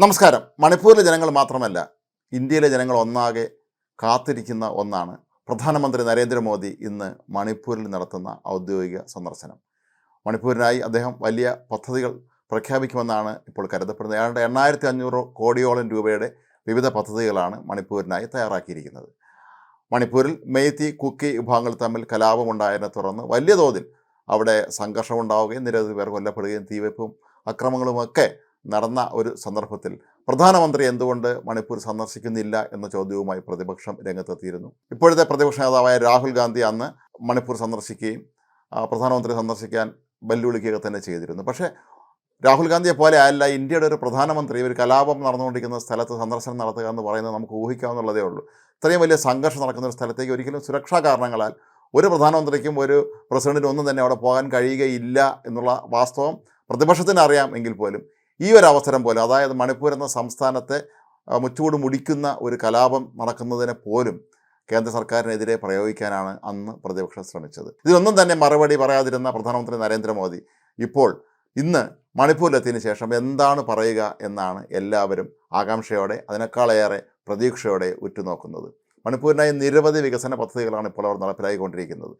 നമസ്കാരം. മണിപ്പൂരിലെ ജനങ്ങൾ മാത്രമല്ല ഇന്ത്യയിലെ ജനങ്ങൾ ഒന്നാകെ കാത്തിരിക്കുന്ന ഒന്നാണ് പ്രധാനമന്ത്രി നരേന്ദ്രമോദി ഇന്ന് മണിപ്പൂരിൽ നടത്തുന്ന ഔദ്യോഗിക സന്ദർശനം. മണിപ്പൂരിനായി അദ്ദേഹം വലിയ പദ്ധതികൾ പ്രഖ്യാപിക്കുമെന്നാണ് ഇപ്പോൾ കരുതപ്പെടുന്നത്. ഏതാണ്ട് എണ്ണായിരത്തി അഞ്ഞൂറ് കോടിയോളം രൂപയുടെ വിവിധ പദ്ധതികളാണ് മണിപ്പൂരിനായി തയ്യാറാക്കിയിരിക്കുന്നത്. മണിപ്പൂരിൽ മെയ്ത്തി കുക്കി വിഭാഗങ്ങൾ തമ്മിൽ കലാപമുണ്ടായതിനെ തുടർന്ന് വലിയ തോതിൽ അവിടെ സംഘർഷമുണ്ടാവുകയും നിരവധി പേർ കൊല്ലപ്പെടുകയും തീവെപ്പും അക്രമങ്ങളുമൊക്കെ നടന്ന ഒരു സന്ദർഭത്തിൽ പ്രധാനമന്ത്രി എന്തുകൊണ്ട് മണിപ്പൂർ സന്ദർശിക്കുന്നില്ല എന്ന ചോദ്യവുമായി പ്രതിപക്ഷം രംഗത്തെത്തിയിരുന്നു. ഇപ്പോഴത്തെ പ്രതിപക്ഷ നേതാവായ രാഹുൽ ഗാന്ധി അന്ന് മണിപ്പൂർ സന്ദർശിക്കുകയും പ്രധാനമന്ത്രി സന്ദർശിക്കാൻ വെല്ലുവിളിക്കുക തന്നെ ചെയ്തിരുന്നു. പക്ഷേ രാഹുൽ ഗാന്ധിയെ പോലെ അല്ല ഇന്ത്യയുടെ ഒരു പ്രധാനമന്ത്രി ഒരു കലാപം നടന്നുകൊണ്ടിരിക്കുന്ന സ്ഥലത്ത് സന്ദർശനം നടത്തുക എന്ന് പറയുന്നത് നമുക്ക് ഊഹിക്കാവുന്നുള്ളതേ ഉള്ളൂ. ഇത്രയും വലിയ സംഘർഷം നടക്കുന്ന ഒരു സ്ഥലത്തേക്ക് ഒരിക്കലും സുരക്ഷാ കാരണങ്ങളാൽ ഒരു പ്രധാനമന്ത്രിക്കും ഒരു പ്രസിഡന്റിനും ഒന്നും തന്നെ അവിടെ പോകാൻ കഴിയുകയില്ല എന്നുള്ള വാസ്തവം പ്രതിപക്ഷത്തിന് അറിയാം എങ്കിൽ പോലും. ഈ ഒരു അവസരം പോലും അതായത് മണിപ്പൂർ എന്ന സംസ്ഥാനത്തെ മുറ്റുകൂട് മുടിക്കുന്ന ഒരു കലാപം നടക്കുന്നതിനെ പോലും കേന്ദ്ര സർക്കാരിനെതിരെ പ്രയോഗിക്കാനാണ് അന്ന് പ്രതിപക്ഷം ശ്രമിച്ചത്. ഇതിനൊന്നും തന്നെ മറുപടി പറയാതിരുന്ന പ്രധാനമന്ത്രി നരേന്ദ്രമോദി ഇപ്പോൾ ഇന്ന് മണിപ്പൂരിലെത്തിയതിന് ശേഷം എന്താണ് പറയുക എന്നാണ് എല്ലാവരും ആകാംക്ഷയോടെ അതിനേക്കാളേറെ പ്രതീക്ഷയോടെ ഉറ്റുനോക്കുന്നത്. മണിപ്പൂരിനായി നിരവധി വികസന പദ്ധതികളാണ് ഇപ്പോൾ അവർ നടപ്പിലാക്കിക്കൊണ്ടിരിക്കുന്നത്.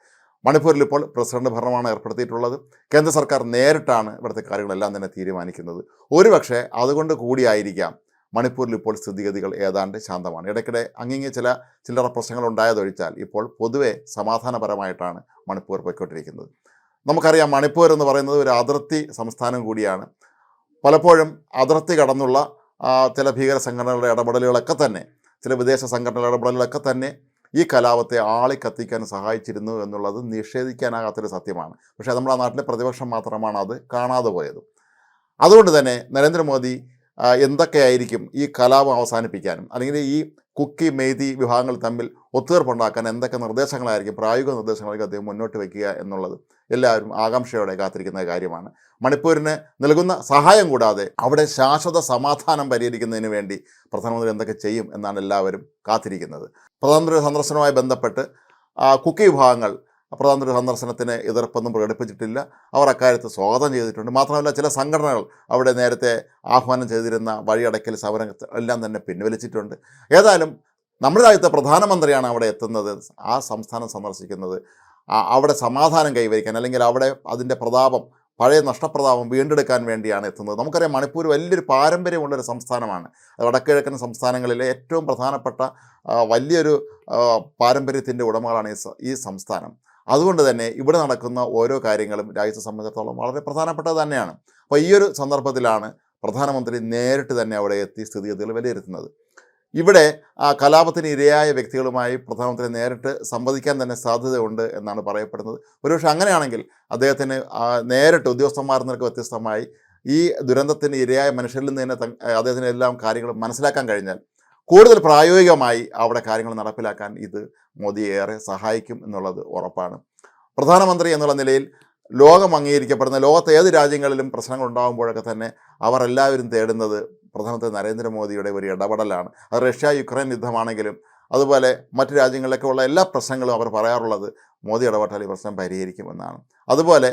മണിപ്പൂരിൽ ഇപ്പോൾ പ്രസിഡന്റ് ഭരണമാണ് ഏർപ്പെടുത്തിയിട്ടുള്ളത്. കേന്ദ്ര സർക്കാർ നേരിട്ടാണ് ഇവിടുത്തെ കാര്യങ്ങളെല്ലാം തന്നെ തീരുമാനിക്കുന്നത്. ഒരുപക്ഷെ അതുകൊണ്ട് കൂടിയായിരിക്കാം മണിപ്പൂരിൽ ഇപ്പോൾ സ്ഥിതിഗതികൾ ഏതാണ്ട് ശാന്തമാണ്. ഇടയ്ക്കിടെ അങ്ങിങ്ങ് ചില ചില്ലറ പ്രശ്നങ്ങൾ ഉണ്ടായതൊഴിച്ചാൽ ഇപ്പോൾ പൊതുവെ സമാധാനപരമായിട്ടാണ് മണിപ്പൂർ പോയിക്കൊണ്ടിരിക്കുന്നത്. നമുക്കറിയാം മണിപ്പൂർ എന്ന് പറയുന്നത് ഒരു അതിർത്തി സംസ്ഥാനം കൂടിയാണ്. പലപ്പോഴും അതിർത്തി കടന്നുള്ള ചില ഭീകര സംഘടനകളുടെ ഇടപെടലുകളൊക്കെ തന്നെ ചില വിദേശ സംഘടനകളുടെ ഇടപെടലുകളൊക്കെ തന്നെ ഈ കലാപത്തെ കത്തിക്കാൻ സഹായിച്ചിരുന്നു എന്നുള്ളത് നിഷേധിക്കാനാകാത്തൊരു സത്യമാണ്. പക്ഷേ നമ്മുടെ നാട്ടിലെ പ്രതിപക്ഷം മാത്രമാണ് അത് കാണാതെ പോയത്. അതുകൊണ്ട് തന്നെ നരേന്ദ്രമോദി എന്തൊക്കെയായിരിക്കും ഈ കലാപം അവസാനിപ്പിക്കാനും അല്ലെങ്കിൽ ഈ കുക്കി മെയ്തി വിഭാഗങ്ങൾ തമ്മിൽ ഒത്തുതീർപ്പുണ്ടാക്കാൻ എന്തൊക്കെ നിർദ്ദേശങ്ങളായിരിക്കും പ്രായോഗിക നിർദ്ദേശങ്ങളായിരിക്കും അദ്ദേഹം മുന്നോട്ട് വയ്ക്കുക എന്നുള്ളത് എല്ലാവരും ആകാംക്ഷയോടെ കാത്തിരിക്കുന്ന കാര്യമാണ്. മണിപ്പൂരിന് നൽകുന്ന സഹായം കൂടാതെ അവിടെ ശാശ്വത സമാധാനം പരിഹരിക്കുന്നതിന് വേണ്ടി പ്രധാനമന്ത്രി എന്തൊക്കെ ചെയ്യും എന്നാണ് എല്ലാവരും കാത്തിരിക്കുന്നത്. പ്രധാനമന്ത്രി സന്ദർശനവുമായി ബന്ധപ്പെട്ട് കുക്കി വിഭാഗങ്ങൾ പ്രധാനമന്ത്രി സന്ദർശനത്തിന് എതിർപ്പൊന്നും പ്രകടിപ്പിച്ചിട്ടില്ല. അവർ അക്കാര്യത്ത് സ്വാഗതം ചെയ്തിട്ടുണ്ട്. മാത്രമല്ല ചില സംഘടനകൾ അവിടെ നേരത്തെ ആഹ്വാനം ചെയ്തിരുന്ന വഴിയടക്കൽ സമരം എല്ലാം തന്നെ പിൻവലിച്ചിട്ടുണ്ട്. ഏതായാലും നമ്മുടെ രാജ്യത്തെ പ്രധാനമന്ത്രിയാണ് അവിടെ എത്തുന്നത് ആ സംസ്ഥാനം സന്ദർശിക്കുന്നത്. അവിടെ സമാധാനം കൈവരിക്കാൻ അല്ലെങ്കിൽ അവിടെ അതിന്റെ പ്രതാപം പഴയ നഷ്ടപ്രതാപം വീണ്ടെടുക്കാൻ വേണ്ടിയാണ് എത്തുന്നത്. നമുക്കറിയാം മണിപ്പൂർ വലിയൊരു പാരമ്പര്യമുള്ളൊരു സംസ്ഥാനമാണ്. വടക്കിഴക്കൻ സംസ്ഥാനങ്ങളിലെ ഏറ്റവും പ്രധാനപ്പെട്ട വലിയൊരു പാരമ്പര്യത്തിന്റെ ഉടമകളാണ് ഈ സംസ്ഥാനം. അതുകൊണ്ട് തന്നെ ഇവിടെ നടക്കുന്ന ഓരോ കാര്യങ്ങളും രാജ്യത്തെ സംബന്ധിച്ചിടത്തോളം വളരെ പ്രധാനപ്പെട്ടത് തന്നെയാണ്. അപ്പോൾ ഈ ഒരു സന്ദർഭത്തിലാണ് പ്രധാനമന്ത്രി നേരിട്ട് തന്നെ അവിടെ എത്തി സ്ഥിതിഗതികൾ വിലയിരുത്തുന്നത്. ഇവിടെ ആ കലാപത്തിന് ഇരയായ വ്യക്തികളുമായി പ്രധാനമന്ത്രി നേരിട്ട് സംവദിക്കാൻ തന്നെ സാധ്യതയുണ്ട് എന്നാണ് പറയപ്പെടുന്നത്. ഒരുപക്ഷെ അങ്ങനെയാണെങ്കിൽ അദ്ദേഹത്തിന് നേരിട്ട് ഉദ്യോഗസ്ഥന്മാരിൽ നിന്നൊക്കെ വ്യത്യസ്തമായി ഈ ദുരന്തത്തിന് ഇരയായ മനുഷ്യരിൽ നിന്ന് തന്നെ അദ്ദേഹത്തിന് എല്ലാം കാര്യങ്ങളും മനസ്സിലാക്കാൻ കഴിഞ്ഞാൽ കൂടുതൽ പ്രായോഗികമായി അവിടെ കാര്യങ്ങൾ നടപ്പിലാക്കാൻ ഇത് മോദിയെ ഏറെ സഹായിക്കും എന്നുള്ളത് ഉറപ്പാണ്. പ്രധാനമന്ത്രി എന്നുള്ള നിലയിൽ ലോകം അംഗീകരിക്കപ്പെടുന്ന ലോകത്തെ ഏത് രാജ്യങ്ങളിലും പ്രശ്നങ്ങൾ ഉണ്ടാകുമ്പോഴൊക്കെ തന്നെ അവർ എല്ലാവരും തേടുന്നത് പ്രധാനമന്ത്രി നരേന്ദ്രമോദിയുടെ ഒരു ഇടപെടലാണ്. അത് റഷ്യ യുക്രൈൻ യുദ്ധമാണെങ്കിലും അതുപോലെ മറ്റു രാജ്യങ്ങളിലൊക്കെ ഉള്ള എല്ലാ പ്രശ്നങ്ങളും അവർ പറയാറുള്ളത് മോദി ഇടപെട്ടാൽ ഈ പ്രശ്നം പരിഹരിക്കുമെന്നാണ്. അതുപോലെ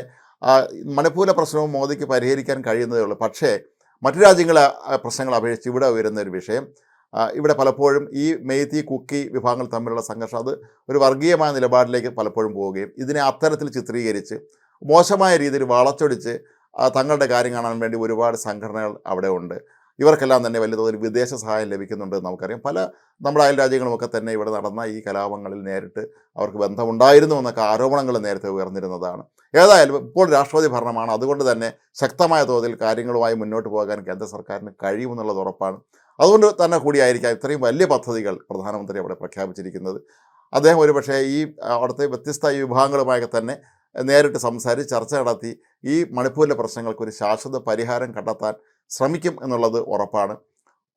മണിപ്പൂരിലെ പ്രശ്നവും മോദിക്ക് പരിഹരിക്കാൻ കഴിയുന്നതേ ഉള്ളൂ. പക്ഷേ മറ്റു രാജ്യങ്ങളെ പ്രശ്നങ്ങൾ അപേക്ഷിച്ച് ഇവിടെ ഉയരുന്ന ഒരു വിഷയം ഇവിടെ പലപ്പോഴും ഈ മെയ്തി കുക്കി വിഭാഗങ്ങൾ തമ്മിലുള്ള സംഘർഷം അത് ഒരു വർഗീയമായ നിലപാടിലേക്ക് പലപ്പോഴും പോവുകയും ഇതിനെ അത്തരത്തിൽ ചിത്രീകരിച്ച് മോശമായ രീതിയിൽ വളച്ചൊടിച്ച് തങ്ങളുടെ കാര്യം കാണാൻ വേണ്ടി ഒരുപാട് സംഘടനകൾ അവിടെ ഉണ്ട്. ഇവർക്കെല്ലാം തന്നെ വലിയ തോതിൽ വിദേശ സഹായം ലഭിക്കുന്നുണ്ട് നമുക്കറിയാം. പല നമ്മുടെ അയൽ രാജ്യങ്ങളുമൊക്കെ തന്നെ ഇവിടെ നടന്ന ഈ കലാപങ്ങളിൽ നേരിട്ട് അവർക്ക് ബന്ധമുണ്ടായിരുന്നു എന്നൊക്കെ ആരോപണങ്ങൾ നേരത്തെ ഉയർന്നിരുന്നതാണ്. ഏതായാലും ഇപ്പോൾ രാഷ്ട്രപതി ഭരണമാണ്. അതുകൊണ്ട് തന്നെ ശക്തമായ തോതിൽ കാര്യങ്ങളുമായി മുന്നോട്ട് പോകാൻ കേന്ദ്ര സർക്കാരിന് കഴിയുമെന്നുള്ളത് ഉറപ്പാണ്. അതുകൊണ്ട് തന്നെ കൂടിയായിരിക്കാം ഇത്രയും വലിയ പദ്ധതികൾ പ്രധാനമന്ത്രി അവിടെ പ്രഖ്യാപിച്ചിരിക്കുന്നത്. അദ്ദേഹം ഒരുപക്ഷേ ഈ അവിടുത്തെ വ്യത്യസ്ത വിഭാഗങ്ങളുമായൊക്കെ തന്നെ നേരിട്ട് സംസാരിച്ച് ചർച്ച നടത്തി ഈ മണിപ്പൂരിലെ പ്രശ്നങ്ങൾക്ക് ഒരു ശാശ്വത പരിഹാരം കണ്ടെത്താൻ ശ്രമിക്കും എന്നുള്ളത് ഉറപ്പാണ്.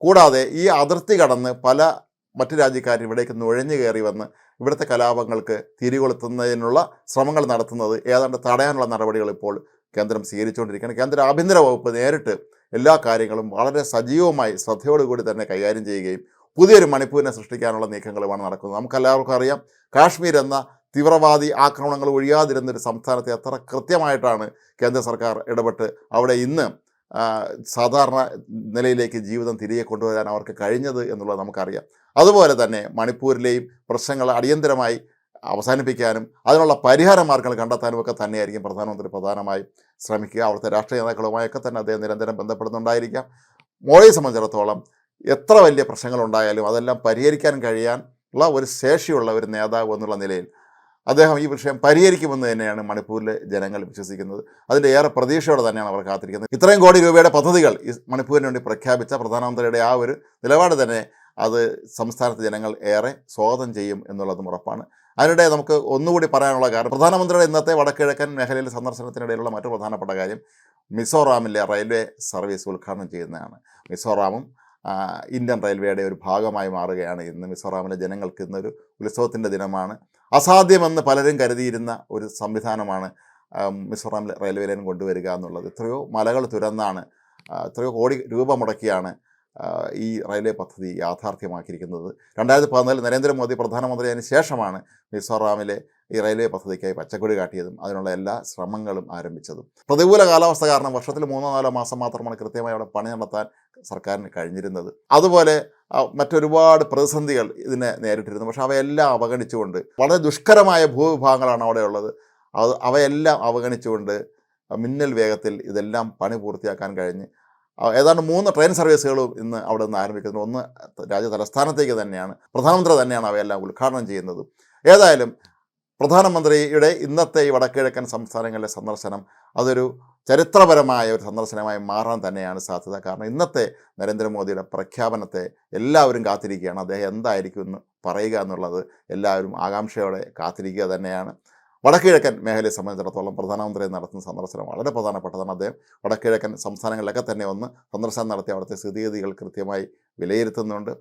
കൂടാതെ ഈ അതിർത്തി കടന്ന് പല മറ്റു രാജ്യക്കാർ ഇവിടേക്ക് നുഴഞ്ഞു കയറി വന്ന് ഇവിടുത്തെ കലാപങ്ങൾക്ക് തിരികൊളുത്തുന്നതിനുള്ള ശ്രമങ്ങൾ നടത്തുന്നത് ഏതാണ്ട് തടയാനുള്ള നടപടികൾ ഇപ്പോൾ കേന്ദ്രം സ്വീകരിച്ചുകൊണ്ടിരിക്കുകയാണ്. കേന്ദ്ര ആഭ്യന്തര വകുപ്പ് നേരിട്ട് എല്ലാ കാര്യങ്ങളും വളരെ സജീവമായി ശ്രദ്ധയോടുകൂടി തന്നെ കൈകാര്യം ചെയ്യുകയും പുതിയൊരു മണിപ്പൂരിനെ സൃഷ്ടിക്കാനുള്ള നീക്കങ്ങളുമാണ് നടക്കുന്നത്. നമുക്കെല്ലാവർക്കും അറിയാം കാശ്മീർ എന്ന തീവ്രവാദി ആക്രമണങ്ങൾ ഒഴിയാതിരുന്നൊരു സംസ്ഥാനത്തെ എത്ര കൃത്യമായിട്ടാണ് കേന്ദ്ര സർക്കാർ ഇടപെട്ട് അവിടെ ഇന്ന് സാധാരണ നിലയിലേക്ക് ജീവിതം തിരികെ കൊണ്ടുവരാൻ അവർക്ക് കഴിഞ്ഞത് എന്നുള്ളത് നമുക്കറിയാം. അതുപോലെ തന്നെ മണിപ്പൂരിലെയും പ്രശ്നങ്ങൾ അടിയന്തരമായി അവസാനിപ്പിക്കാനും അതിനുള്ള പരിഹാര മാർഗങ്ങൾ കണ്ടെത്താനും ഒക്കെ തന്നെയായിരിക്കും പ്രധാനമന്ത്രി പ്രധാനമായും ശ്രമിക്കുക. അവിടുത്തെ രാഷ്ട്രീയ നേതാക്കളുമായൊക്കെ തന്നെ അദ്ദേഹം നിരന്തരം ബന്ധപ്പെടുന്നുണ്ടായിരിക്കാം. മോഡിയെ സംബന്ധിച്ചിടത്തോളം എത്ര വലിയ പ്രശ്നങ്ങളുണ്ടായാലും അതെല്ലാം പരിഹരിക്കാൻ കഴിയാൻ ഉള്ള ഒരു ശേഷിയുള്ള ഒരു നേതാവ് എന്നുള്ള നിലയിൽ അദ്ദേഹം ഈ വിഷയം പരിഹരിക്കുമെന്ന് തന്നെയാണ് മണിപ്പൂരിലെ ജനങ്ങൾ വിശ്വസിക്കുന്നത്. അതിന്റെ ഏറെ പ്രതീക്ഷയോടെ തന്നെയാണ് അവർ കാത്തിരിക്കുന്നത്. ഇത്രയും കോടി രൂപയുടെ പദ്ധതികൾ ഈ മണിപ്പൂരിന് വേണ്ടി പ്രഖ്യാപിച്ച പ്രധാനമന്ത്രിയുടെ ആ ഒരു നിലപാട് തന്നെ അത് സംസ്ഥാനത്തെ ജനങ്ങൾ ഏറെ സ്വാഗതം ചെയ്യും എന്നുള്ളതും ഉറപ്പാണ്. അതിനിടെ നമുക്ക് ഒന്നുകൂടി പറയാനുള്ള കാരണം പ്രധാനമന്ത്രിയുടെ ഇന്നത്തെ വടക്കിഴക്കൻ മേഖലയിലെ സന്ദർശനത്തിനിടയിലുള്ള മറ്റു പ്രധാനപ്പെട്ട കാര്യം മിസോറാമിലെ റെയിൽവേ സർവീസ് ഉദ്ഘാടനം ചെയ്യുന്നതാണ്. മിസോറാമും ഇന്ത്യൻ റെയിൽവേയുടെ ഒരു ഭാഗമായി മാറുകയാണ് ഇന്ന് മിസോറാമിലെ ജനങ്ങൾക്ക് ഇന്നൊരു ഉത്സവത്തിന്റെ ദിനമാണ്. അസാധ്യമെന്ന് പലരും കരുതിയിരുന്ന ഒരു സംവിധാനമാണ് മിസോറാം റെയിൽവേ ലൈൻ കൊണ്ടുവരിക എന്നുള്ളത്. എത്രയോ മലകൾ തുരന്നാണ് എത്രയോ കോടി രൂപ മുടക്കിയാണ് ഈ റെയിൽവേ പദ്ധതി യാഥാർത്ഥ്യമാക്കിയിരിക്കുന്നത്. രണ്ടായിരത്തി പതിനാലിൽ നരേന്ദ്രമോദി പ്രധാനമന്ത്രിയായതിനു ശേഷമാണ് മിസോറാമിലെ ഈ റെയിൽവേ പദ്ധതിക്കായി പച്ചക്കൊടി കാട്ടിയതും അതിനുള്ള എല്ലാ ശ്രമങ്ങളും ആരംഭിച്ചതും. പ്രതികൂല കാലാവസ്ഥ കാരണം വർഷത്തിൽ മൂന്നോ നാലോ മാസം മാത്രമാണ് കൃത്യമായി അവിടെ പണി നടത്താൻ സർക്കാരിന് കഴിഞ്ഞിരുന്നത്. അതുപോലെ മറ്റൊരുപാട് പ്രതിസന്ധികൾ ഇതിനെ നേരിട്ടിരുന്നു. പക്ഷേ അവയെല്ലാം അവഗണിച്ചുകൊണ്ട് വളരെ ദുഷ്കരമായ ഭൂവിഭാഗങ്ങളാണ് അവിടെ ഉള്ളത്. അത് അവയെല്ലാം അവഗണിച്ചുകൊണ്ട് മിന്നൽ വേഗത്തിൽ ഇതെല്ലാം പണി പൂർത്തിയാക്കാൻ കഴിഞ്ഞ് ഏതാണ്ട് മൂന്ന് ട്രെയിൻ സർവീസുകളും ഇന്ന് അവിടെ നിന്ന് ആരംഭിക്കുന്നു. ഒന്ന് രാജ്യ തലസ്ഥാനത്തേക്ക് തന്നെയാണ്. പ്രധാനമന്ത്രി തന്നെയാണ് അവയെല്ലാം ഉദ്ഘാടനം ചെയ്യുന്നത്. ഏതായാലും പ്രധാനമന്ത്രിയുടെ ഇന്നത്തെ ഈ വടക്കിഴക്കൻ സംസ്ഥാനങ്ങളിലെ സന്ദർശനം അതൊരു ചരിത്രപരമായ ഒരു സന്ദർശനമായി മാറാൻ തന്നെയാണ് സാധ്യത. കാരണം ഇന്നത്തെ നരേന്ദ്രമോദിയുടെ പ്രഖ്യാപനത്തെ എല്ലാവരും കാത്തിരിക്കുകയാണ്. അദ്ദേഹം എന്തായിരിക്കും എന്ന് പറയുക എന്നുള്ളത് എല്ലാവരും ആകാംക്ഷയോടെ കാത്തിരിക്കുക തന്നെയാണ്. വടക്കിഴക്കൻ മേഖലയെ സംബന്ധിച്ചിടത്തോളം പ്രധാനമന്ത്രി നടത്തുന്ന സന്ദർശനം വളരെ പ്രധാനപ്പെട്ടതാണ്. അദ്ദേഹം വടക്കിഴക്കൻ സംസ്ഥാനങ്ങളിലൊക്കെ തന്നെ ഒന്ന് സന്ദർശനം നടത്തി അവിടുത്തെ സ്ഥിതിഗതികൾ കൃത്യമായി വിലയിരുത്തുന്നുണ്ട്.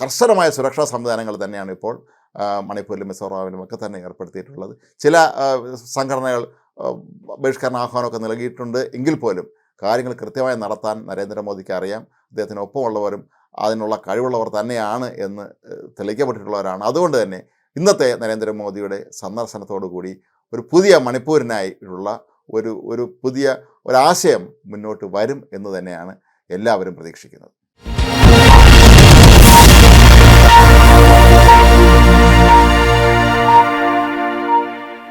കർശനമായ സുരക്ഷാ സംവിധാനങ്ങൾ തന്നെയാണ് ഇപ്പോൾ മണിപ്പൂരിലും മിസോറാമിലും ഒക്കെ തന്നെ ഏർപ്പെടുത്തിയിട്ടുള്ളത്. ചില സംഘടനകൾ ബഹിഷ്കരണ ആഹ്വാനമൊക്കെ നൽകിയിട്ടുണ്ട് എങ്കിൽ പോലും കാര്യങ്ങൾ കൃത്യമായി നടത്താൻ നരേന്ദ്രമോദിക്ക് അറിയാം. അദ്ദേഹത്തിന് ഒപ്പമുള്ളവരും അതിനുള്ള കഴിവുള്ളവർ തന്നെയാണ് എന്ന് തെളിയിക്കപ്പെട്ടിട്ടുള്ളവരാണ്. അതുകൊണ്ട് തന്നെ ഇന്നത്തെ നരേന്ദ്രമോദിയുടെ സന്ദർശനത്തോടു കൂടി ഒരു പുതിയ മണിപ്പൂരിനായി ഉള്ള ഒരു ഒരു പുതിയ ഒരാശയം മുന്നോട്ട് വരും എന്ന് തന്നെയാണ് എല്ലാവരും പ്രതീക്ഷിക്കുന്നത്.